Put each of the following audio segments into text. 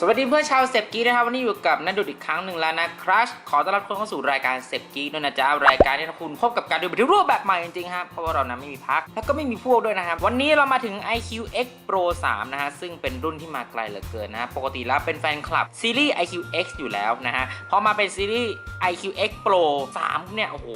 สวัสดีเพื่อนชาวเซฟกี้นะครับวันนี้อยู่กับนันดุดอีกครั้งหนึ่งแล้วนะครัชขอต้อนรับทุกคนเข้าสู่รายการเซฟกีด้วยนะจ๊ะรายการที่คุณพบกับการดูแบบที่รูปแบบใหม่จริงๆครับเพราะว่าเรานั้นไม่มีพักแล้วก็ไม่มีพวกด้วยนะครับวันนี้เรามาถึง IQX Pro 3 นะฮะซึ่งเป็นรุ่นที่มาไกลเหลือเกินนะฮะปกติแล้วเป็นแฟนคลับซีรีส์ IQX อยู่แล้วนะฮะพอมาเป็นซีรีส์ IQX Pro 3เนี่ยโอ้โห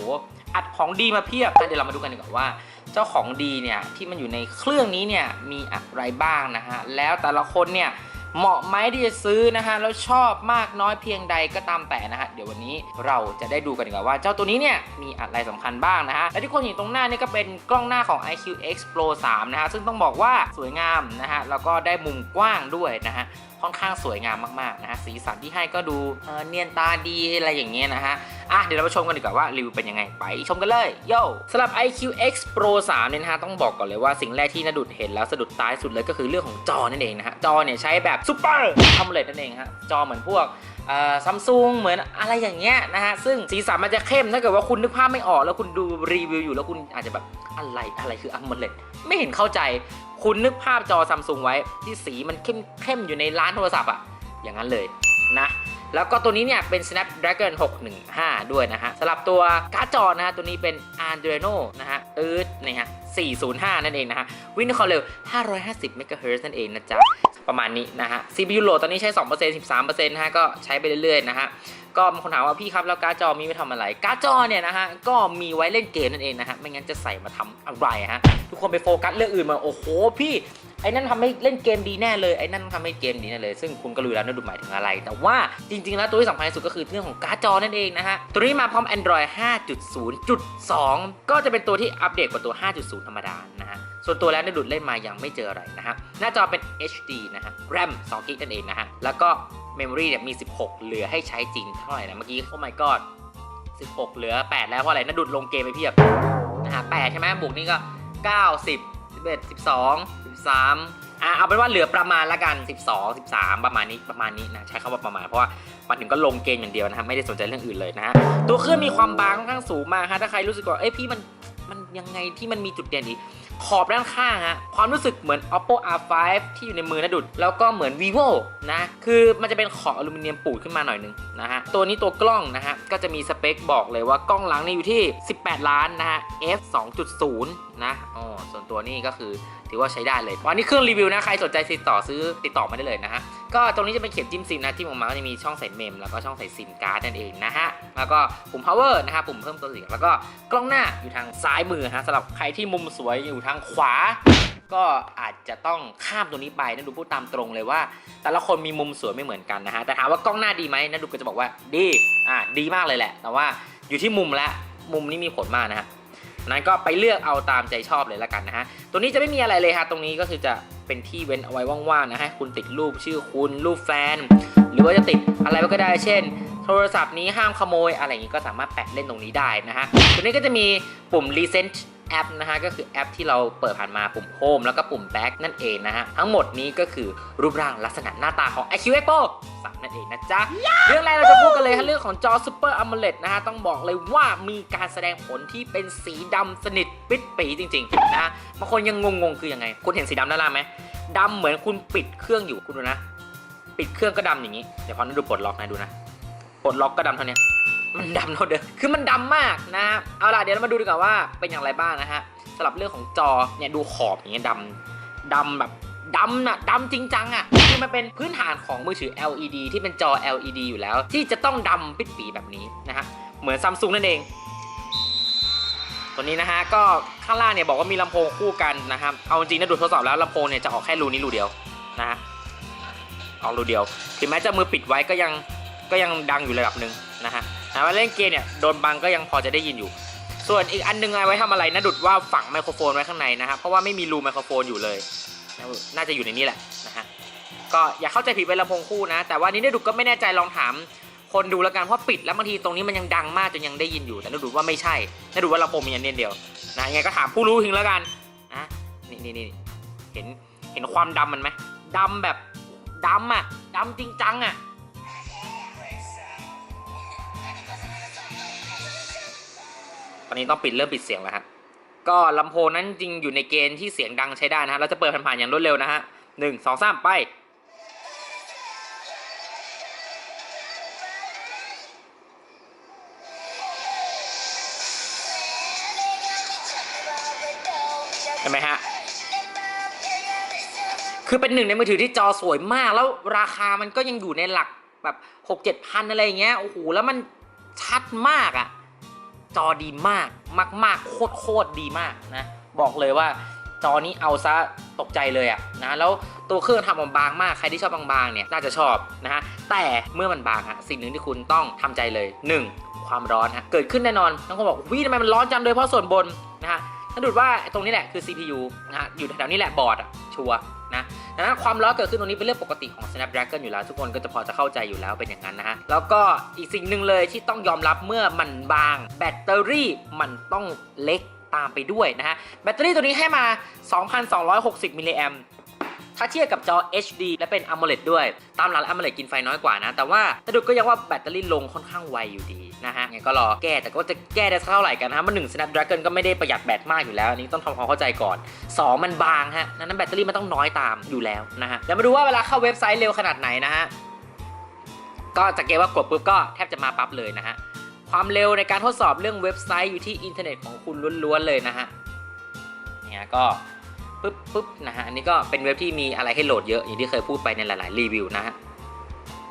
อัดของดีมาเพียบเดี๋ยวเรามาดูกันดีกว่าว่าเจ้าของดีเนี่ยที่มันอยู่ในเครื่องนี้เนี่ยมีอะไรบ้างนะฮะแล้วแต่ละคนเนี่ย เหมาะไหมที่จะซื้อนะฮะแล้วชอบมากน้อยเพียงใดก็ตามแต่นะฮะเดี๋ยววันนี้เราจะได้ดูกันดีกว่าว่า เจ้าตัวนี้เนี่ยมีอะไรสำคัญบ้างนะฮะและที่คนเห็นตรงหน้านี่ก็เป็นกล้องหน้าของ IQX Pro 3 นะฮะซึ่งต้องบอกว่าสวยงามนะฮะแล้วก็ได้มุมกว้างด้วยนะฮะ ค่อนข้างสวยงามมากๆนะฮะสีสันที่ให้ก็ดูเเนียนตาดีอะไรอย่างเงี้ยนะฮะอะเดี๋ยวเราไปชมกันดีกว่าว่ารีวิวเป็นยังไงไปชมกันเลยโย่สำหรับ IQX Pro 3เนี่ยนะฮะต้องบอกก่อนเลยว่าสิ่งแรกที่น่าดุดเห็นแล้วสะดุดตาที่สุดเลยก็คือเรื่องของจอนั่นเองนะฮะจอเนี่ยใช้แบบซูเปอร์อัมเลนั่นเองฮะจอเหมือนพวกซัมซุงเหมือนอะไรอย่างเงี้ยนะฮะ ซึ่งสีสันมันจะเข้มถ้าเกิดว่าคุณนึกภาพไม่ออก แล้วคุณดูรีวิวอยู่แล้วคุณอาจจะแบบอะไรอะไรคืออัมเลไม่เห็นเข้าใจ คุณนึกภาพจอซัมซุงไว้ที่สีมันเข้มเข้มๆอยู่ในร้านโทรศัพท์อะอย่างนั้นเลย นะแล้วก็ตัวนี้เนี่ยเป็น Snapdragon 615 ด้วยนะฮะสำหรับตัวการ์ดจอนะฮะตัวนี้เป็น Adreno นะฮะตืดนะฮะ405 นั่นเองนะฮะวิ่งด้วยความเร็ว 550 MHz นั่นเองนะจ๊ะ ประมาณนี้นะฮะ CPU load ตอนนี้ใช้ 2% 13%นะฮะ ก็ใช้ไปเรื่อยๆนะฮะ ก็บางคนถามว่าพี่ครับ แล้วการ์ดจอมีไว้ทำอะไร การ์ดจอเนี่ยนะฮะ ก็มีไว้เล่นเกมนั่นเองนะฮะ ไม่งั้นจะใส่มาทำอะไรฮะ ทุกคนไปโฟกัสเรื่องอื่นมา โอ้โหพี่ ไอ้นั่นทำให้เล่นเกมดีแน่เลยไอ้นั่นทำให้เกมดีแน่เลย ซึ่งคุณก็รู้แล้วนะดูหมายถึงอะไร แต่ว่าจริงๆ แล้วตัวที่สำคัญที่สุดก็คือเรื่องของการ์ดจอนั่นเองนะฮะ ตัวนี้มาพร้อม Android 5.0.2 ก็จะเป็นตัวที่อัปเดตกว่าตัว 5.0 ธรรมดานะฮะส่วนตัวแล้วเนี่ยดูดเล่นมายังไม่เจออะไรนะฮะ หน้าจอเป็น HD นะฮะ RAM 2 g b นั่นเองนะฮะ แล้วก็ Memory เนี่ยมี 16 เหลือให้ใช้จริงเท่าไหร่นะเมื่อกี้ โอ้ my god 16 เหลือ 8 แล้วเพราะอะไรนะดูดลงเกมไปเพียบนะฮะ8ใช่ไหมบวกนี่ก็ 90 11 12 13อะเอาเป็นว่าเหลือประมาณละกัน 12 13 ประมาณนี้ประมาณนี้นะใช้คำว่าประมาณเพราะว่ามาถึงก็ลงเกณฑ์อย่างเดียวนะครับไม่ได้สนใจเรื่องอื่นเลยนะฮะตัวเครื่องมีความบางค่อนข้างสูงมากฮะถ้าใครรู้สึกว่าเอ้ยพี่มันมันยังไงที่มันมีจุดเด่นอีก ขอบด้านข้างฮะความรู้สึกเหมือน oppo r5 ที่อยู่ในมือนะดุด แล้วก็เหมือน vivo นะ คือมันจะเป็นขอบอลูมิเนียมปูดขึ้นมาหน่อยหนึงนะฮะ ตัวนี้ตัวกล้องนะฮะ ก็จะมีสเปคบอกเลยว่ากล้องหลังนี่อยู่ที่ 18 ล้านนะฮะ f 2.0 นะอ๋อส่วนตัวนี้ก็คือถือว่าใช้ได้เลยวันนี้เครื่องรีวิวนะใครสนใจติดต่อซื้อติดต่อมาได้เลยนะฮะก็ตรงนี้จะเป็นเข็มจิ้มซิมนะที่ผมมาก็จะมีช่องใส่เมมแล้วก็ช่องใส่ซิมการ์ดนั่นเองนะฮะแล้วก็ปุ่ม power นะฮะปุ่มเพิ่มตัวเสียงแล้วก็กล้องหน้าอยู่ทางซ้ายมือฮะสำหรับใครที่มุมสวยอยู่ทางางขวา ก็อาจจะต้องข้ามตัวนี้ไปนะดูพูดตามตรงเลยว่า แต่ละคนมีมุมสวยไม่เหมือนกันนะฮะแต่ถามว่ากล้องหน้าดีไหมนะดูก็จะบอกว่าดีอ่าดีมากเลยแหละ แต่ว่าอยู่ที่มุมและมุมนี้มีผลมากนะฮะนั้นก็ไปเลือกเอาตามใจชอบเลยละกันนะฮะ ตัวนี้จะไม่มีอะไรเลยฮะ ตรงนี้ก็คือจะเป็นที่เว้นเอาไว้ว่างๆนะฮะ คุณติดรูปชื่อคุณรูปแฟน หรือว่าจะติดอะไรก็ได้ เช่น โทรศัพท์นี้ห้ามขโมยอะไรอย่างนี้ก็สามารถแปะเล่นตรงนี้ได้นะฮะ ตัวนี้ก็จะมีปุ่ม recent แอปนะฮะก็คือแอปที่เราเปิดผ่านมาปุ่ม Home แล้วก็ปุ่ม Back นั่นเองนะฮะทั้งหมดนี้ก็คือรูปร่างลักษณะหน้าตาของ iQ Expo 3นั่นเองนะจ๊ะ เรื่องแรกเราจะพูดกันเลยฮะเรื่องของจอ Super AMOLED นะฮะต้องบอกเลยว่ามีการแสดงผลที่เป็นสีดำสนิทปิดปีจริงๆนะฮะบางคนยังงงๆ คือยังไง คุณเห็นสีดำด้านล่างไหมดำเหมือนคุณปิดเครื่องอยู่คุณดูนะ ปิดเครื่องก็ดำอย่างนี้เดี๋ยวพอนั้นดูปลดล็อกนะดูนะปลดล็อกก็ดำเท่านี้ มันดำเท่าเดิมคือมันดำมากนะเอาล่ะเดี๋ยวเรามาดูดีกว่าว่าเป็นอย่างไรบ้างนะฮะสำหรับเรื่องของจอเนี่ยดูขอบอย่างเงี้ยดำดำแบบดำน่ะดำจริงจังอะคือมันเป็นพื้นฐานของมือถือ LED ที่เป็นจอ LED อยู่แล้ว ที่จะต้องดำปิดปีแบบนี้นะฮะเหมือนซัมซุงนั่นเองตัวนี้นะฮะก็ข้างล่างเนี่ยบอกว่ามีลำโพงคู่กันนะครับเอาจริงนะดูทดสอบแล้วลำโพงเนี่ยจะออกแค่รูนี้รูเดียวนะฮะออกรูเดียวถึงแม้จะมือปิดไว้ก็ยังก็ยังดังอยู่ระดับหนึ่งนะฮะ ว่าเล่นเกมเนี่ยโดนบังก็ยังพอจะได้ยินอยู่ ส่วนอีกอันหนึงเอาไว้ทำอะไรนะดุดว่าฝังไมโครโฟนไว้ข้างในนะฮะเพราะว่าไม่มีรูไมโครโฟนอยู่เลย น่าจะอยู่ในนี้แหละนะฮะก็อย่าเข้าใจผิดเป็นลำโพงคู่นะ แต่ว่านี้นะดุดก็ไม่แน่ใจลองถามคนดูแล้วกันเพราะปิดแล้วบางทีตรงนี้มันยังดังมากจนยังได้ยินอยู่แต่นะดุดว่าไม่ใช่นะดุดว่าลำโพงมีอันเดียวนะยังไงก็ถามผู้รู้ทิ้งแล้วกันนะนี่นี่นี่เห็นเห็นความดำมันไหมดำแบบดำอะดำจริงจังอะ อนนี้ต้องปิดเริ่มปิดเสียงแล้วฮะก็ลำโพงนั้นจริงอยู่ในเกณฑ์ที่เสียงดังใช้ได้นะฮะเราจะเปิดผ่านๆอย่างรวดเร็วนะฮะหนึ่งสองสามไปเห็นไหมฮะ คือเป็นหนึ่งในมือถือที่จอสวยมาก แล้วราคามันก็ยังอยู่ในหลักแบบหกเจ็ดพันอะไรเงี้ย โอ้โห แล้วมันชัดมากอะ่ะ จอดีมากมาก ๆ โคตรโคตรดีมากนะ บอกเลยว่าจอนี้เอาซะตกใจเลยอะนะแล้วตัวเครื่องทำบางมากใครที่ชอบบางๆเนี่ยน่าจะชอบนะฮะแต่เมื่อมันบางฮะสิ่งหนึ่งที่คุณต้องทำใจเลย 1. ความร้อนฮะเกิดขึ้นแน่นอนทั้งคนบอกวิทำไมมันร้อนจังโดยเฉพาะส่วนบนนะฮะถ้าดูดว่าตรงนี้แหละคือ CPU นะฮะอยู่แถวนี้แหละบอร์ดอะชัว นะดังนั้นความร้อนเกิดขึ้นตรงนี้เป็นเรื่องปกติของ Snapdragon อยู่แล้วทุกคนก็จะพอจะเข้าใจอยู่แล้วเป็นอย่างนั้นนะฮะแล้วก็อีกสิ่งหนึ่งเลยที่ต้องยอมรับเมื่อมันบาง แบตเตอรี่มันต้องเล็กตามไปด้วยนะฮะแบตเตอรี่ตัวนี้ให้มา 2,260มิลลิแอมถ้าเทียบกับจอ HD และเป็น AMOLED ด้วย ตามหลัก AMOLED กินไฟน้อยกว่านะ แต่ว่าแต่ดูก็ยังว่าแบตเตอรี่ลงค่อนข้างไวอยู่ดี นะฮะงั้นก็รอแก้แต่ก็จะแก้ได้เท่าไหร่กันนะฮะมันหนึ่ง Snapdragon ก็ไม่ได้ประหยัดแบตมากอยู่แล้วอันนี้ต้องทำความเข้าใจก่อน 2 มันบางฮะนั้นแบตเตอรี่มันต้องน้อยตามอยู่แล้วนะฮะเดี๋ยวมาดูว่าเวลาเข้าเว็บไซต์เร็วขนาดไหนนะฮะก็จะเกว่ากดปุ๊บก็แทบจะมาปั๊บเลยนะฮะความเร็วในการทดสอบเรื่องเว็บไซต์อยู่ที่อินเทอร์เน็ตของคุณล้วนๆเลยนะฮะเนี่ยก็ปึ๊บปึ๊บนะฮะอันนี้ก็เป็นเว็บที่มีอะไรให้โหลดเยอะอย่างที่เคยพูดไปในหลาย ๆ รีวิวนะฮะ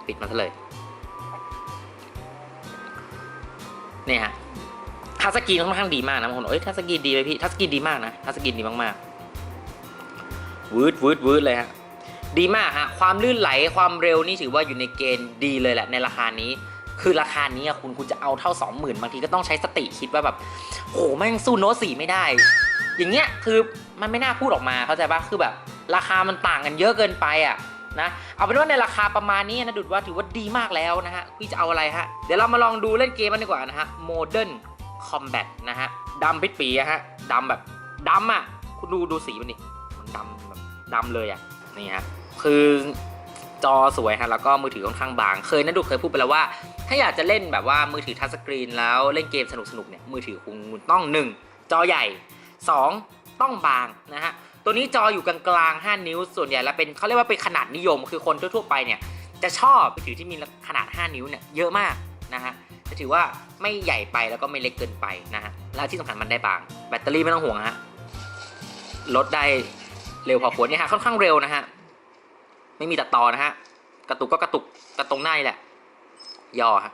ปิดมันซะเลย เนี่ยฮะทัสกรีนค่อนข้างดีมากนะบางคนบอกเอ้ยทัสกรีดีไหมพี่ทัสกรีดีมากนะทัสกรีดีมากๆวืดวืดวืดเลยฮะดีมากฮะความลื่นไหลความเร็วนี่ถือว่าอยู่ในเกณฑ์ดีเลยแหละในราคานี้ คือราคานี้อะคุณคุณจะเอาเท่า 20,000บางทีก็ต้องใช้สติคิดว่าแบบโหแม่งสู้โน้ตสี่ไม่ได้ อย่างเงี้ยคือมันไม่น่าพูดออกมาเข้าใจปะคือแบบ ราคามันต่างกันเยอะเกินไปอะ นะเอาเป็นว่าในราคาประมาณนี้นะดุดว่าถือว่าดีมากแล้วนะฮะพี่จะเอาอะไรฮะเดี๋ยวเรามาลองดูเล่นเกมมันดีกว่านะฮะ Modern Combat นะฮะดำปิดปีอะฮะดำแบบดำอะคุณดูดูสีมันดิมันดำแบบดำเลยอะนี่ฮะคือจอสวยฮะแล้วก็มือถือค่อนข้างบาง เคยนะดูเคยพูดไปแล้วว่า ถ้าอยากจะเล่นแบบว่ามือถือทัชสกรีนแล้วเล่นเกมสนุกๆเนี่ยมือถือคุณต้อง1จอใหญ่ 2 ต้องบางนะฮะ ตัวนี้จออยู่กลางๆ 5 นิ้ว ส่วนใหญ่แล้วเป็นเขาเรียกว่าเป็นขนาดนิยม คือคนทั่วๆไปเนี่ยจะชอบมือถือที่มีขนาด 5 นิ้วเนี่ยเยอะมากนะฮะจะถือว่าไม่ใหญ่ไปแล้วก็ไม่เล็กเกินไปนะฮะแล้วที่สำคัญมันได้บาง แบตเตอรี่ไม่ต้องห่วงฮะลดได้เร็วพอควรเนี่ยฮะค่อนข้างเร็วนะฮะไม่มีตัดต่อนะฮะกระตุกก็กระตุกกระตรงหน้านี่แหละย่อฮะ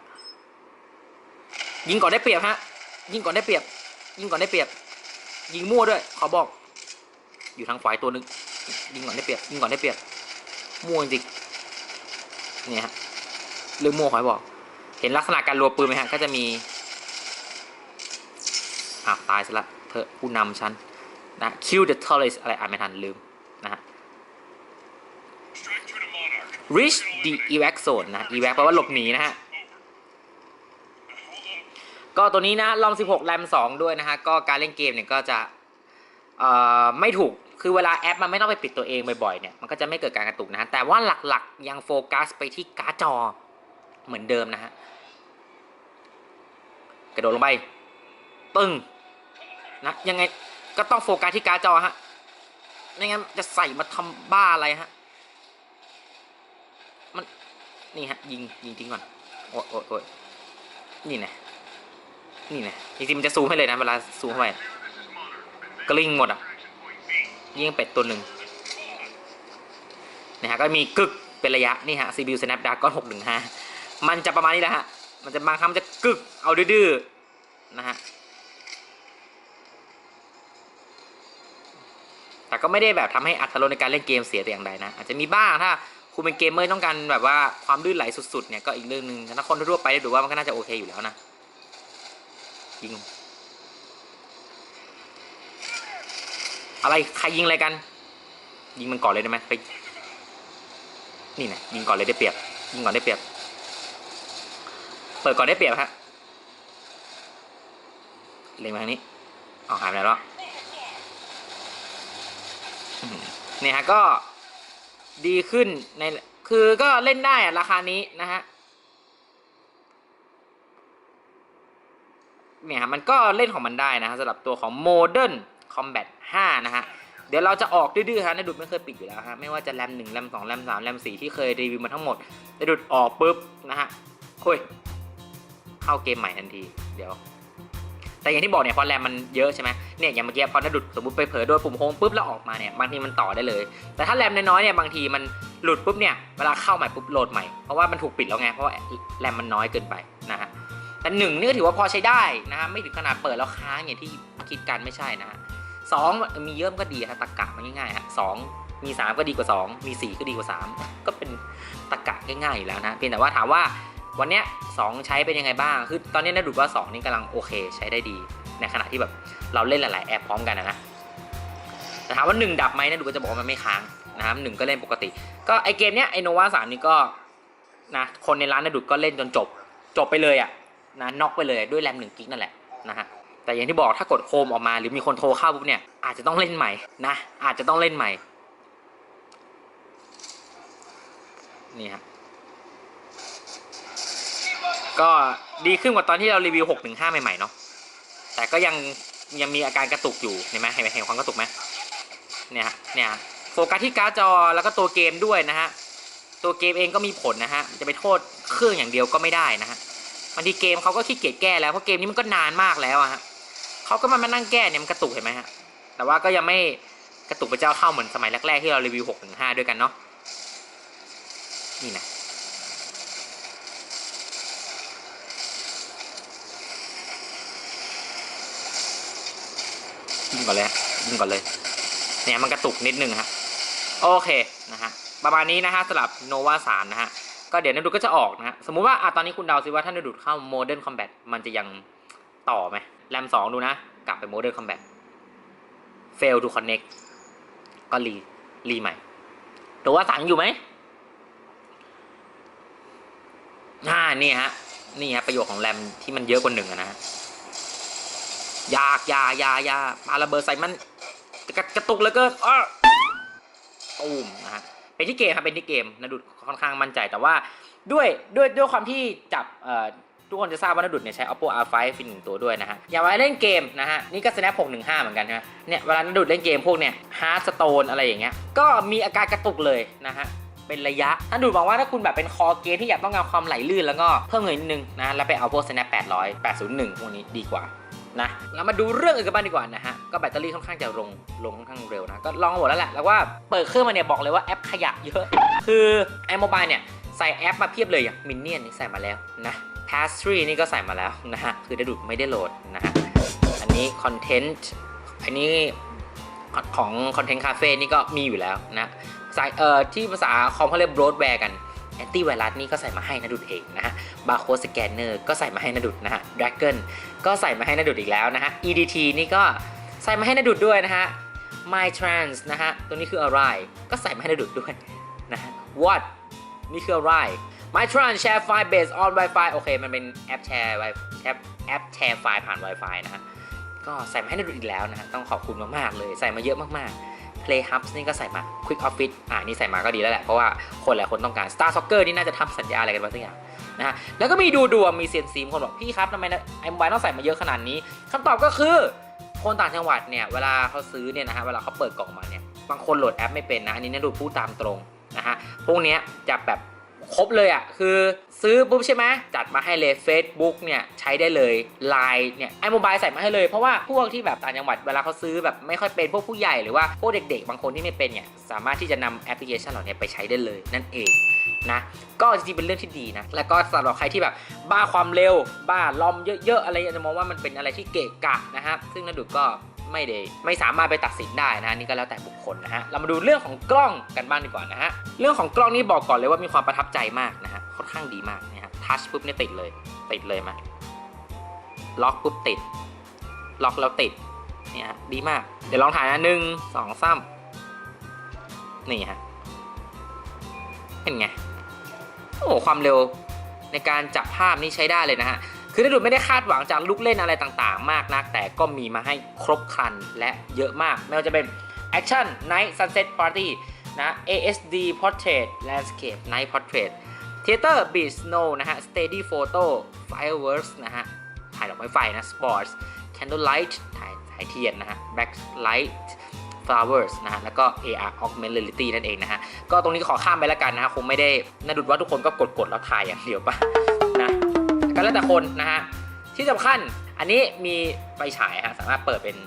ยิงก่อนได้เปรียบฮะยิงก่อนได้เปรียบ ยิงก่อนได้เปรียบ ยิงมั่วด้วยขอบอก อยู่ทางฝ่ายตัวนึงยิงก่อนได้เปรียบยิงก่อนได้เปรียบมั่วจริงเนี่ยฮะเรื่องมั่วขอให้บอก เห็นลักษณะการรัวปืนไหมฮะก็จะมีอะตายซะละเธอผู้นำฉันนะ kill the terrorist อะไรอ่านไม่ทันลืมนะฮะ reach the evac zone นะ evac แปลว่าหลบหนีนะฮะ ก็ตัวนี้นะลอม 16 แรม 2 ด้วยนะฮะ ก็การเล่นเกมเนี่ยก็จะไม่ถูก คือเวลาแอปมันไม่ต้องไปปิดตัวเองบ่อยๆเนี่ยมันก็จะไม่เกิดการกระตุกนะฮะแต่ว่าหลักๆยังโฟกัสไปที่การ์ดจอเหมือนเดิมนะฮะกระโดดลงไปปึ้งนะยังไงก็ต้องโฟกัสที่การ์ดจอฮะไม่งั้นจะใส่มาทำบ้าอะไรฮะมันนี่ฮะยิงยิงทิ้งก่อนโอ้ยโอ้ยโอ้ยนี่ไงนี่ไงจริงๆมันจะซูมให้เลยนะเวลาซูมเข้าไปกลิ้งหมดอะ ยิงเป็ดตัวหนึ่งนะฮะก็มีกึกเป็นระยะนี่ฮะ CPU Snapdragon 615 มันจะประมาณนี้แหละฮะ มันจะบางครั้งมันจะกึกเอาดื้อๆนะฮะแต่ก็ไม่ได้แบบทำให้อัตรสในการเล่นเกมเสียแต่อย่างใดนะ อาจจะมีบ้างถ้าคุณเป็นเกมเมอร์ต้องการแบบว่าความลื่นไหลสุดๆเนี่ยก็อีกเรื่องหนึ่งถ้าคนทั่วไปดูว่ามันก็น่าจะโอเคอยู่แล้วนะยิง อะไรใครยิงอะไรกัน ยิงมันก่อนเลยได้ไหมไปนี่นะยิงก่อนเลยได้เปรียบ ยิงก่อนได้เปรียบ เปิดก่อนได้เปรียบฮะเล็งมาทางนี้เอาหายไปแล้วเนี่ยฮะก็ดีขึ้นในคือก็เล่นได้อะราคานี้นะฮะเนี่ยฮะมันก็เล่นของมันได้นะฮะสำหรับตัวของ Modern Combat 5 นะฮะ เดี๋ยวเราจะออกดื้อๆฮะในดุดไม่เคยปิดอยู่แล้วฮะ ไม่ว่าจะแรม1แรม2แรม3แรม4ที่เคยรีวิวมาทั้งหมดในดุดออกปุ๊บนะฮะคุยเข้าเกมใหม่ทันที เดี๋ยว แต่อย่างที่บอกเนี่ยพอแรมมันเยอะใช่ไหมเนี่ยอย่างเมื่อกี้พอนาดุดสมมติไปเผลอโดนปุ่มโฮมปุ๊บแล้วออกมาเนี่ยบางทีมันต่อได้เลย แต่ถ้าแรมน้อยๆเนี่ยบางทีมันหลุดปุ๊บเนี่ยเวลาเข้าใหม่ปุ๊บโหลดใหม่เพราะว่ามันถูกปิดแล้วไงเพราะว่าแรมมันน้อยเกินไปนะฮะแต่หนึ่งนี่ก็ถือว่าพอใช้ได้นะฮะไม่ถึงขนาดเปิดแล้วค้างอย่างที่คิดกันไม่ใช่นะฮะ สองมีเยอะมันก็ดีฮะตะกะมันง่ายๆฮะสองมีสามก็ดีกว่าสองมีสี่ก็ดีกว่าสามก็เป็นตะกะง่ายๆอยู่แล้วนะ เพียงแต่ว่าถามว่าวันเนี้ยสองใช้เป็นยังไงบ้าง คือตอนนี้นาดูดว่า 2 นี่กำลังโอเคใช้ได้ดี ในขณะที่แบบเราเล่นหลายๆแอปพร้อมกันนะนะแต่ถามว่า 1 ดับไหมนาดูก็จะบอกว่ามันไม่ค้างนะครับหนึ่งก็เล่นปกติ ก็ไอเกมเนี้ยไอโนวาสามนี่ก็นะคนในร้านนาดูดก็เล่นจนจบ จบไปเลยอะนะน็อกไปเลยด้วยแรมหนึ่งกิกนั่นแหละนะฮะ แต่อย่างที่บอกถ้ากดโคมออกมา หรือมีคนโทรเข้าปุ๊บเนี่ยอาจจะต้องเล่นใหม่นะอาจจะต้องเล่นใหม่นี่ฮะก็ดีขึ้นกว่าตอนที่เรารีวิว 6 1 5 ใหม่ๆเนาะแต่ก็ยังยังมีอาการกระตุกอยู่เห็นไหมเห็นไหมเห็นความกระตุกไหมเนี่ยฮะเนี่ยฮะโฟกัสที่การ์ดจอแล้วก็ตัวเกมด้วยนะฮะตัวเกมเองก็มีผลนะฮะจะไปโทษเครื่องอย่างเดียวก็ไม่ได้นะฮะบางทีเกมเขาก็ขี้เกียจแก้แล้วเพราะเกมนี้มันก็นานมากแล้วอะฮะ เขาก็มามานั่งแก้เนี่ยมันกระตุกเห็นไหมฮะแต่ว่าก็ยังไม่กระตุกพระเจ้าเข้าเหมือนสมัยแรกๆที่เรารีวิว6 1 5ด้วยกันเนาะนี่นะยิงก่อนเลยยิงก่อนเลยเนี่ยมันกระตุกนิดนึงฮะโอเคนะฮะประมาณนี้นะฮะสำหรับโนวาสามนะฮะก็เดี๋ยวนันดูก็จะออกนะฮะสมมุติว่าอะตอนนี้คุณเดาซิว่าถ้านันดูเข้า Modern Combat มันจะยังต่อไหม แรมสองดูนะ กลับไป Modern Combat fail to connect ก็รีรีใหม่โนวาสั่งอยู่ไหมอ่านี่ฮะ นี่ฮะประโยชน์ของแรมที่มันเยอะกว่าหนึ่งนะฮะยากยายายาปาระเบิดใส่มันกระกระตุกเหลือเกินอ้อตูมนะฮะเป็นที่เกมครับเป็นที่เกมนะดุดค่อนข้างมั่นใจแต่ว่าด้วยด้วยด้วยความที่จับเอ่อ ทุกคนจะทราบว่านาดุดเนี่ยใช้ oppo r5 ฟินหนึ่งตัวด้วยนะฮะอย่างเวลาเล่นเกมนะฮะนี่ก็ snap 615 เหมือนกันนะเนี่ยเวลานาดุดเล่นเกมพวกเนี่ย hearthstone อะไรอย่างเงี้ยก็มีอาการกระตุกเลยนะฮะเป็นระยะนาดุดบอกว่าถ้าคุณแบบเป็นคอเกมที่อยากต้องการความไหลลื่นแล้วก็เพิ่มเงินนิดนึงนะ แล้วไปเอาพวก snap 800 801 พวกนี้ดีกว่านะเรามาดูเรื่องอื่นกันบ้างดีกว่านะฮะ ก็แบตเตอรี่ค่อนข้างจะลงลงค่อนข้างเร็วนะ ก็ลองหมดแล้วแหละ แล้วว่าเปิดเครื่องมาเนี่ยบอกเลยว่าแอปขยะเยอะ คือไอโมบายเนี่ย ใส่แอปมาเพียบเลยอย่างมินเนี่ยนนี่ใส่มาแล้วนะ Pastry นี่ก็ใส่มาแล้วนะฮะ คือได้ดูดไม่ได้โหลดนะฮะ อันนี้คอนเทนต์อันนี้ของคอนเทนต์คาเฟ่นี่ก็มีอยู่แล้วนะใส่เอ่อที่ภาษาคอมเขาเรียกบรดแวร์กันแอนตี้ไวรัสนี่ก็ใส่มาให้นะดุดเองนะฮะบาร์โค้ดสแกนเนอร์ก็ใส่มาให้นะดุดนะฮะดราก้ n ก็ใส่มาให้นาดุดอีกแล้วนะฮะ EDT นี่ก็ใส่มาให้นาดุดด้วยนะฮะ My Trans นะฮะ ตัวนี้คืออะไร ก็ใส่มาให้นาดุดด้วยนะฮะ What นี่คืออะไร My Trans share file based on Wi-Fi โอเค มันเป็นแอปแชร์ Wi แอปแอปแชร์ไฟล์ผ่าน Wi-Fi นะฮะ ก็ใส่มาให้นาดุดอีกแล้วนะฮะ ต้องขอบคุณมาก ๆ เลย ใส่มาเยอะมาก ๆ Play Hubs นี่ก็ใส่มา Quick Office อ่านี่ใส่มาก็ดีแล้วแหละ เพราะว่าคนหลายคนต้องการ Star Soccer นี่น่าจะทำสัญญาอะไรกันมาสักอย่างนะฮะ แล้วก็มีดูดวงมีเซียนซีมคนบอกพี่ครับทำไมไอ้มบายต้องใส่มาเยอะขนาดนี้คำตอบก็คือคนต่างจังหวัดเนี่ยเวลาเขาซื้อเนี่ยนะฮะเวลาเขาเปิดกล่องมาเนี่ยบางคนโหลดแอปไม่เป็นนะอันนี้นะดูพูดตามตรงนะฮะพวกเนี้ยจะแบบ ครบเลยอะคือซื้อปุ๊บใช่ไหมจัดมาให้เลย Facebook เนี่ยใช้ได้เลย Line เนี่ยไอ้โมบายใส่มาให้เลย เพราะว่าพวกที่แบบต่างจังหวัดเวลาเขาซื้อแบบไม่ค่อยเป็นพวกผู้ใหญ่หรือว่าพวกเด็กๆ บางคนที่ไม่เป็นเนี่ยสามารถที่จะนำแอปพลิเคชันเหล่านี้ไปใช้ได้เลยนั่นเองนะก็จริงๆเป็นเรื่องที่ดีนะแล้วก็สำหรับใครที่แบบบ้าความเร็ว บ้าลอมเยอะๆอะไรอาจะมองว่ามันเป็นอะไรที่เกะกะนะฮะซึ่งนันดุก็ ไม่ได้ไม่สามารถไปตัดสินได้นะนี่ก็แล้วแต่บุคคลนะฮะเรามาดูเรื่องของกล้องกันบ้างดีกว่านะฮะเรื่องของกล้องนี่บอกก่อนเลยว่ามีความประทับใจมากนะฮะค่อนข้างดีมากนะฮะทัชปุ๊บเนี่ยติดเลยติดเลยมาล็อกปุ๊บติด ล็อกแล้วติดเนี่ยฮะดีมาก เดี๋ยวลองถ่ายนะหนึ่งสองสามนี่ฮะเป็นไงโอ้ความเร็วในการจับภาพนี่ใช้ได้เลยนะฮะ คือถ้าดูไม่ได้คาดหวังจากลูกเล่นอะไรต่างๆ มากนัก แต่ก็มีมาให้ครบครันและเยอะมาก ไม่ว่าจะเป็น Action Night Sunset Party นะ ASD Portrait Landscape Night Portrait Theater Beach Snow นะฮะ Steady Photo Fireworks นะฮะ ถ่ายดอกไม้ไฟนะ Sports Candlelight ถ่ายถ่ายเทียนนะฮะ Backlight flowers นะฮะ แล้วก็ AR augmented reality นั่นเองนะฮะ ก็ตรงนี้ขอข้ามไปแล้วกันนะฮะ คงไม่ได้น่าดุดว่าทุกคนก็กดๆแล้วถ่ายอย่างเดียวปะนะ ก็แล้วแต่คนนะฮะที่สำคัญอันนี้มีไฟฉายฮะสามารถเปิดเป็น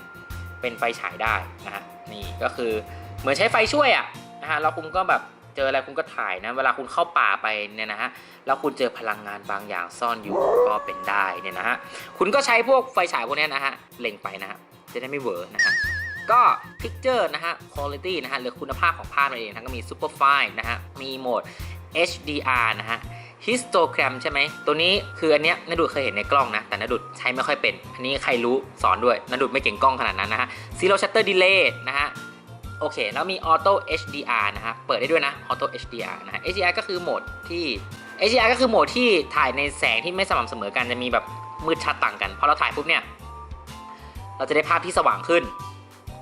เป็นไฟฉายได้นะฮะนี่ก็คือเหมือนใช้ไฟช่วยอะนะฮะแล้วคุณก็แบบเจออะไรคุณก็ถ่ายนะเวลาคุณเข้าป่าไปเนี่ยนะฮะแล้วคุณเจอพลังงานบางอย่างซ่อนอยู่ก็เป็นได้เนี่ยนะฮะคุณก็ใช้พวกไฟฉายพวกนี้นะฮะเล็งไปนะฮะจะได้ไม่เวอร์นะฮะก็ picture นะฮะ quality นะฮะหรือคุณภาพของภาพนั่นเองนะก็มี super fine นะฮะมีโหมด HDR นะฮะ histogram ใช่ไหม ตัวนี้คืออันเนี้ยนดุดเคยเห็นในกล้องนะ แต่นดุดใช้ไม่ค่อยเป็น อันนี้ใครรู้สอนด้วยนดุดไม่เก่งกล้องขนาดนั้นนะฮะ zero shutter delay นะฮะโอเค แล้วมี auto HDR นะฮะ เปิดได้ด้วยนะ auto HDR นะฮะ HDR ก็คือโหมดที่ HDR ก็คือโหมดที่ถ่ายในแสงที่ไม่สม่ำเสมอกัน จะมีแบบมืดชัดต่างกัน พอเราถ่ายปุ๊บเนี่ย เราจะได้ภาพที่สว่างขึ้น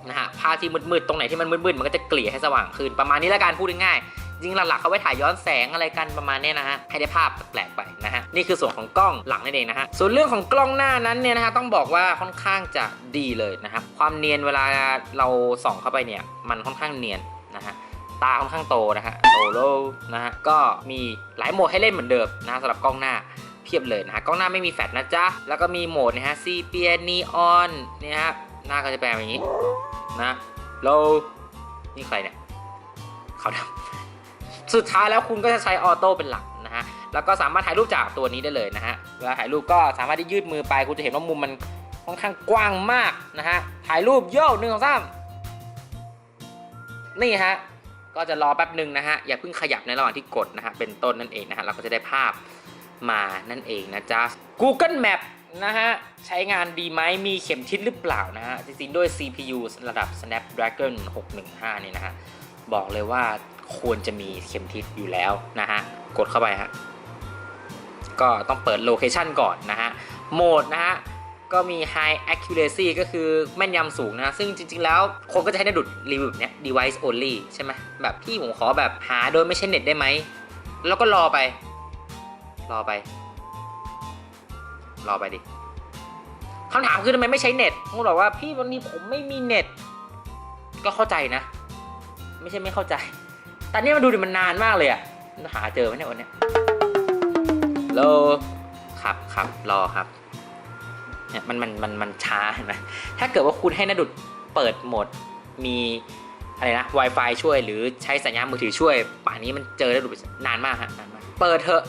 นะฮะ ภาพที่มืดๆ ตรงไหนที่มันมืดๆ มันก็จะเกลี่ยให้สว่างขึ้น ประมาณนี้ละกันพูดง่ายๆ จริงหลักๆเขาไว้ถ่ายย้อนแสงอะไรกันประมาณเนี้ยนะฮะให้ได้ภาพแปลกๆไปนะฮะนี่คือส่วนของกล้องหลังนั่นเองนะฮะส่วนเรื่องของกล้องหน้านั้นเนี่ยนะฮะต้องบอกว่าค่อนข้างจะดีเลยนะครับความเนียนเวลาเราส่องเข้าไปเนี่ยมันค่อนข้างเนียนนะฮะตาค่อนข้างโตนะฮะโตโลนะฮะก็มีหลายโหมดให้เล่นเหมือนเดิมนะสำหรับกล้องหน้าเพียบเลยนะฮะกล้องหน้าไม่มีแฟลชนะจ๊ะแล้วก็มีโหมดนะฮะซีเปียนีออนเนี่ยฮะหน้าก็จะแปลแบบนี้นะโลนี่ใครเนี่ยเขาทำ สุดท้ายแล้วคุณก็จะใช้ออโต้เป็นหลักนะฮะ แล้วก็สามารถถ่ายรูปจากตัวนี้ได้เลยนะฮะ เวลาถ่ายรูปก็สามารถที่ยืดมือไป คุณจะเห็นว่ามุมมันค่อนข้างกว้างมากนะฮะ ถ่ายรูปโย่หนึ่งสองสามนี่ฮะ ก็จะรอแป๊บหนึ่งนะฮะ อย่าเพิ่งขยับในระหว่างที่กดนะฮะ เป็นต้นนั่นเองนะฮะ เราก็จะได้ภาพมานั่นเองนะจ๊ะ Google Map นะฮะ ใช้งานดีไหมมีเข็มทิศหรือเปล่านะฮะ จริงๆด้วย CPU ระดับ Snapdragon 615 นี่นะฮะ บอกเลยว่า ควรจะมีเข็มทิศอยู่แล้วนะฮะกดเข้าไปฮะก็ต้องเปิดโลเคชันก่อนนะฮะโหมดนะฮะก็มี High Accuracy ก็คือแม่นยำสูงนะ ซึ่งจริง ๆ แล้วคนก็จะให้ในดุดรีวิวแบเนี้ย device only ใช่ไหมแบบพี่ผมขอแบบหาโดยไม่ใช่เน็ตได้ไหม แล้วก็รอไป รอไป รอไปดิคำถามคือทำไมไม่ใช้เน็ตผมบอกว่าพี่วันนี้ผมไม่มีเน็ต ก็เข้าใจนะ ไม่ใช่ไม่เข้าใจ แต่เนี่ยมาดูดิมันนานมากเลยอะหาเจอไหมเนี่ยวันเนี้ยโลครับครับรอครับเนี่ยมันมันมันมันช้าเห็นไหมถ้าเกิดว่าคุณให้นดุดเปิดโหมดมีอะไรนะ Wi-Fi ช่วยหรือใช้สัญญาณมือถือช่วย ป่านนี้มันเจอนดุดนานมากฮะนานมาก เปิดเถอะ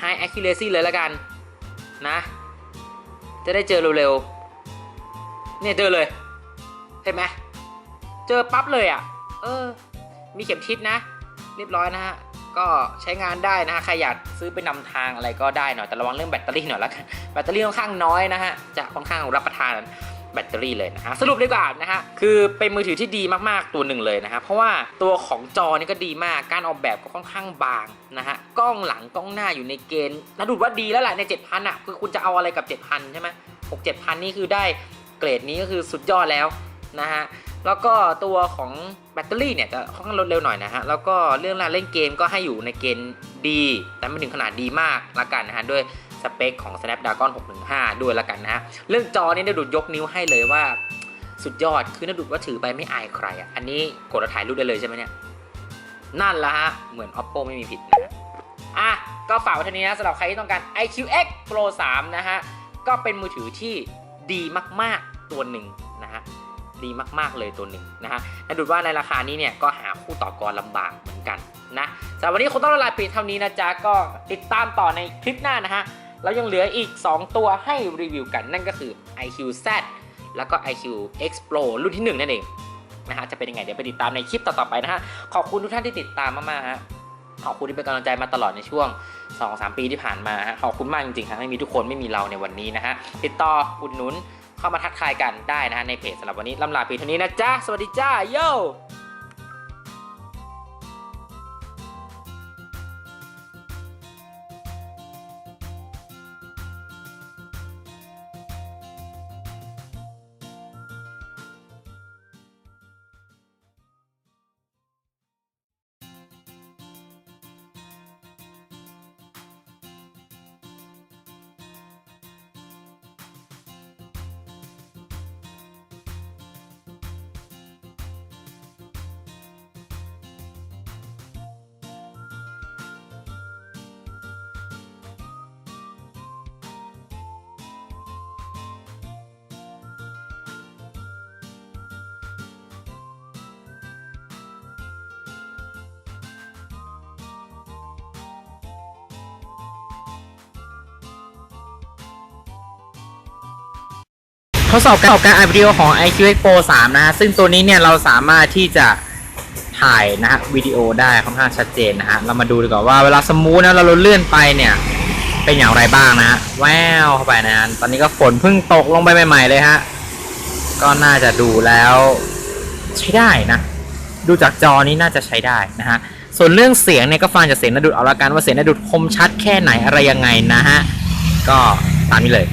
High Accuracy เลยแล้วกันนะ จะได้เจอเร็วๆ เนี่ยเจอเลย เห็นไหม เจอปั๊บเลยอะ เออ มีเข็มทิศนะ เรียบร้อยนะฮะก็ใช้งานได้นะฮะใครอยากซื้อไปนำทางอะไรก็ได้หน่อยแต่ระวังเรื่องแบตเตอรี่หน่อยละกันแบตเตอรี่ค่อนข้างน้อยนะฮะจะค่อนข้างรับประทานแบตเตอรี่เลยนะฮะสรุปดีกว่านะฮะคือเป็นมือถือที่ดีมากๆตัวหนึ่งเลยนะฮะเพราะว่าตัวของจอนี่ก็ดีมากการออกแบบก็ค่อนข้างบางนะฮะกล้องหลังกล้องหน้าอยู่ในเกณฑ์นะดูว่าดีแล้วแหละใน 7,000อะคือคุณจะเอาอะไรกับ 7,000 ใช่ไหมหกเจ็ดพันนี่คือได้เกรดนี้ก็คือสุดยอดแล้วนะฮะ แล้วก็ตัวของแบตเตอรี่เนี่ยจะค่อนข้างลดเร็วหน่อยนะฮะ แล้วก็เรื่องราวเล่นเกมก็ให้อยู่ในเกณฑ์ดี แต่ไม่ถึงขนาดดีมากละกันนะฮะ ด้วยสเปคของ Snapdragon 615 ด้วยละกันนะฮะ เรื่องจอนี่ได้ดูดยกนิ้วให้เลยว่าสุดยอด คือน่าดูว่าถือไปไม่อายใครอะ อันนี้กดถ่ายรูปได้เลยใช่ไหมเนี่ย นั่นละฮะ เหมือน Oppo ไม่มีผิดนะฮะอะ ก็ฝากไว้เท่านี้นะสำหรับใครที่ต้องการ iQX Pro 3 นะฮะ ก็เป็นมือถือที่ดีมากๆตัวหนึ่งนะฮะ ดีมาก ๆ เลยตัวหนึ่งนะฮะและดูว่าในราคานี้เนี่ยก็หาคู่ต่อกรลำบากเหมือนกันนะสำหรับวันนี้คงต้องลาเพีเท่านี้นะจ๊ะ ก็ติดตามต่อในคลิปหน้านะฮะแล้วยังเหลืออีก 2 ตัวให้รีวิวกันนั่นก็คือ iQ Z แล้วก็ iQ X Pro รุ่นที่ 1 นั่นเองนะฮะจะเป็นยังไงเดี๋ยวไปติดตามในคลิปต่อ ๆ ไปนะฮะ ขอบคุณทุกท่านที่ติดตามมากๆฮะขอบคุณที่เป็นกำลังใจมาตลอดในช่วง 2-3 ปีที่ผ่านมาฮะขอบคุณมากจริงๆครับไม่มีทุกคนไม่มีเราในวันนี้นะฮะติดต่ออุดหนุน เข้ามาทักทายกันได้นะฮะในเพจสำหรับวันนี้ลำลาเพียงเท่านี้นะจ๊ะ สวัสดีจ้าโย ทดสอบการการอัดวิดีโอของ iQX Pro 3 นะฮะ ซึ่งตัวนี้เนี่ยเราสามารถที่จะถ่ายนะฮะวิดีโอได้ค่อนข้างชัดเจนนะฮะ เรามาดูดีกว่าว่าเวลาสมูทนะเราเลื่อนไปเนี่ย เป็นอย่างไรบ้างนะฮะแววเข้าไปนะฮะตอนนี้ก็ฝนเพิ่งตกลงไปใหม่ๆเลยฮะ ก็น่าจะดูแล้วใช้ได้นะ ดูจากจอนี้น่าจะใช้ได้นะฮะ ส่วนเรื่องเสียงเนี่ยก็ฟังจากเสียงนาดุดเอาละกันว่าเสียงนาดุดคมชัดแค่ไหนอะไรยังไงนะฮะ ก็ตามนี้เลย